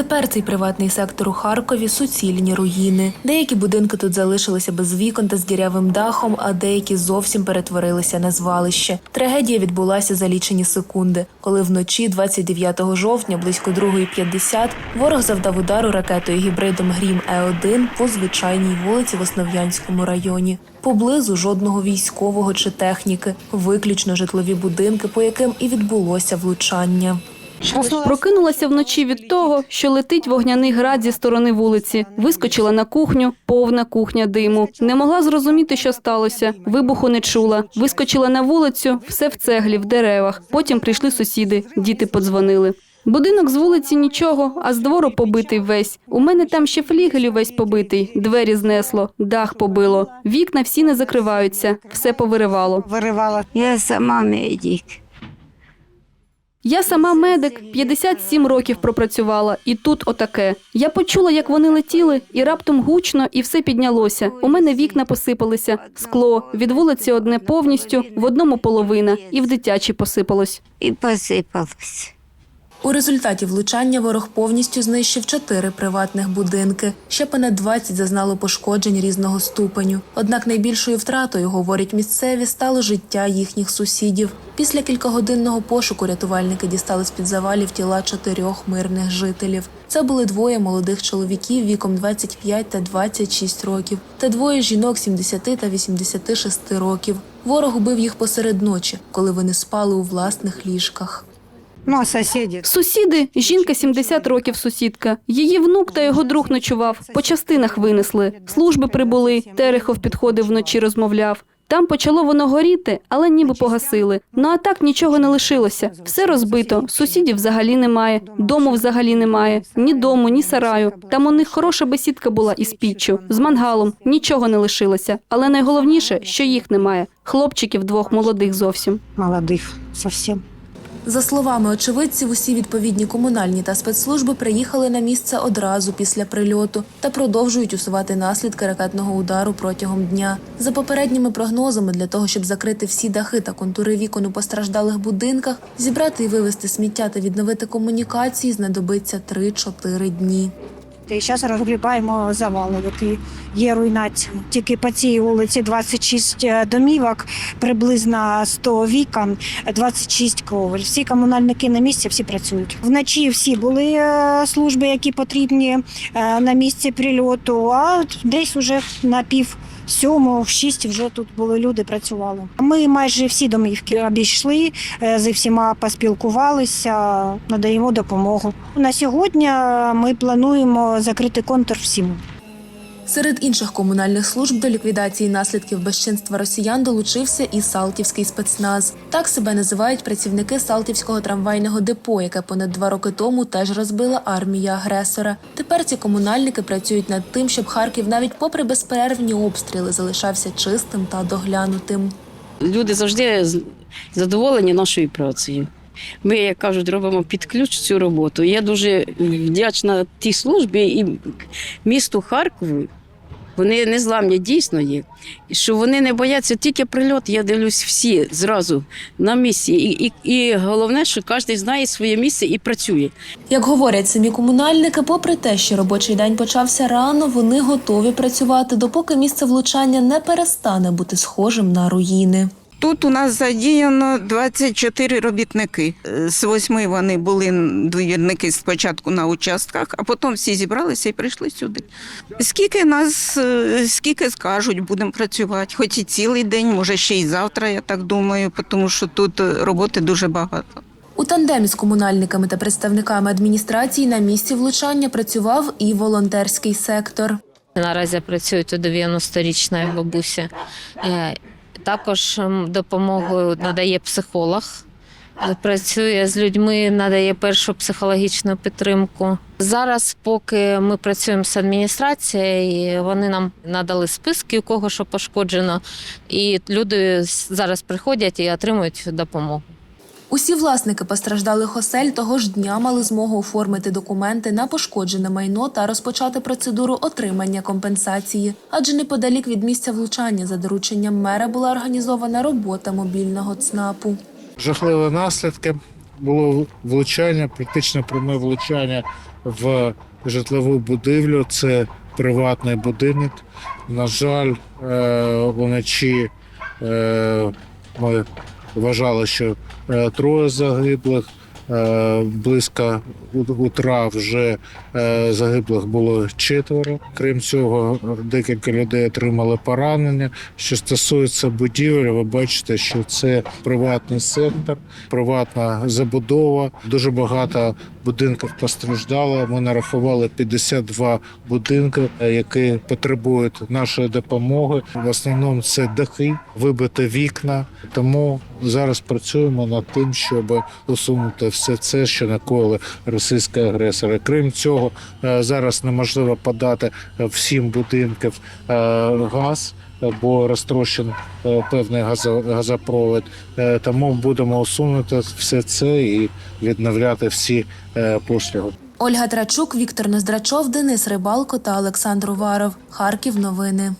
Тепер цей приватний сектор у Харкові суцільні руїни. Деякі будинки тут залишилися без вікон та з дірявим дахом, а деякі зовсім перетворилися на звалище. Трагедія відбулася за лічені секунди, коли вночі, 29 жовтня, близько 2.50, ворог завдав удару ракетою гібридом Грім Е1 по звичайній вулиці в Основ'янському районі. Поблизу жодного військового чи техніки, виключно житлові будинки, по яким і відбулося влучання. Прокинулася вночі від того, що летить вогняний град зі сторони вулиці. Вискочила на кухню, повна кухня диму. Не могла зрозуміти, що сталося. Вибуху не чула. Вискочила на вулицю, все в цеглі, в деревах. Потім прийшли сусіди, діти подзвонили. Будинок з вулиці нічого, а з двору побитий весь. У мене там ще флігель увесь побитий, двері знесло, дах побило. Вікна всі не закриваються, все повиривало. виривала. Я сама медик. Я сама медик, 57 років пропрацювала, і тут отаке. Я почула, як вони летіли, і раптом гучно, і все піднялося. У мене вікна посипалися, скло, від вулиці одне повністю, в одному половина, і в дитячі посипалось. І посипалось. У результаті влучання ворог повністю знищив чотири приватних будинки. Ще понад 20 зазнало пошкоджень різного ступеню. Однак найбільшою втратою, говорять місцеві, стало життя їхніх сусідів. Після кількогодинного пошуку рятувальники дістали з під завалів тіла чотирьох мирних жителів. Це були двоє молодих чоловіків віком 25 та 26 років, та двоє жінок 70 та 86 років. Ворог убив їх посеред ночі, коли вони спали у власних ліжках. Ну, а сусіди. Сусіди, жінка 70 років сусідка. Її внук та його друг ночував. По частинах винесли. Служби прибули. Терехов підходив вночі, розмовляв. Там почало воно горіти, але ніби погасили. Ну а так нічого не лишилося. Все розбито. Сусідів взагалі немає. Дому взагалі немає. Ні дому, ні сараю. Там у них хороша бесідка була із піччю, з мангалом. Нічого не лишилося. Але найголовніше, що їх немає. Хлопчиків двох молодих зовсім. Молодих зовсім. За словами очевидців, усі відповідні комунальні та спецслужби приїхали на місце одразу після прильоту та продовжують усувати наслідки ракетного удару протягом дня. За попередніми прогнозами, для того, щоб закрити всі дахи та контури вікон у постраждалих будинках, зібрати і вивезти сміття та відновити комунікації знадобиться 3-4 дні. І зараз розгрібаємо завали, які є руйнація. Тільки по цій вулиці 26 домівок, приблизно 100 вікон, 26 кровель. Всі комунальники на місці, всі працюють. Вночі всі були е, служби, які потрібні е, на місці прильоту, а десь уже на пів сьому, в шість вже тут були люди, працювали. Ми майже всі домівки обійшли, е, зі всіма поспілкувалися, надаємо допомогу. На сьогодні ми плануємо закрити контур всім. Серед інших комунальних служб до ліквідації наслідків безчинства росіян долучився і Салтівський спецназ. Так себе називають працівники Салтівського трамвайного депо, яке понад два роки тому теж розбила армія агресора. Тепер ці комунальники працюють над тим, щоб Харків навіть попри безперервні обстріли залишався чистим та доглянутим. Люди завжди задоволені нашою працею. Ми, як кажуть, робимо під ключ цю роботу. Я дуже вдячна тій службі і місту Харкову. Вони незламні дійсно є. Що вони не бояться тільки прильот. Я дивлюсь всі зразу на місці. І, і, і головне, що кожен знає своє місце і працює. Як говорять самі комунальники, попри те, що робочий день почався рано, вони готові працювати, допоки місце влучання не перестане бути схожим на руїни. Тут у нас задіяно 24 робітники. Е, З восьми вони були двірники спочатку на участках, а потім всі зібралися і прийшли сюди. Скільки нас, е, скільки скажуть, будемо працювати, хоч і цілий день, може ще й завтра, я так думаю, тому що тут е, роботи дуже багато. У тандемі з комунальниками та представниками адміністрації на місці влучання працював і волонтерський сектор. Наразі працює тут 90-річна бабуся. Також м, допомогу надає психолог. Працює з людьми, надає першу психологічну підтримку. Зараз, поки ми працюємо з адміністрацією, вони нам надали списки, у кого що пошкоджено, і люди зараз приходять і отримують допомогу. Усі власники постраждалих осель того ж дня мали змогу оформити документи на пошкоджене майно та розпочати процедуру отримання компенсації. Адже неподалік від місця влучання за дорученням мера була організована робота мобільного ЦНАПу. жахливі наслідки. було влучання, практично пряме влучання в житлову будівлю. Це приватний будинок. На жаль, е, вночі е, ми вважали, що троє загиблих. Е, Близько утра вже е, загиблих було четверо. Крім цього, декілька людей отримали поранення. Що стосується будівель, ви бачите, що це приватний сектор, приватна забудова. Дуже багато будинків постраждало. Ми нарахували 52 будинки, е, які потребують нашої допомоги. В основному це дахи, вибиті вікна. Тому зараз працюємо над тим, щоб усунути все це, що накоїли російські агресори. Крім цього, е, зараз неможливо подати е, всім будинкам е, газ. Бо розтрощений е, певний газо- газопровід, тому будемо усунути все це і відновляти всі послуги. Ольга Трачук, Віктор Нездрачов, Денис Рибалко та Олександр Уваров. Харків. Новини.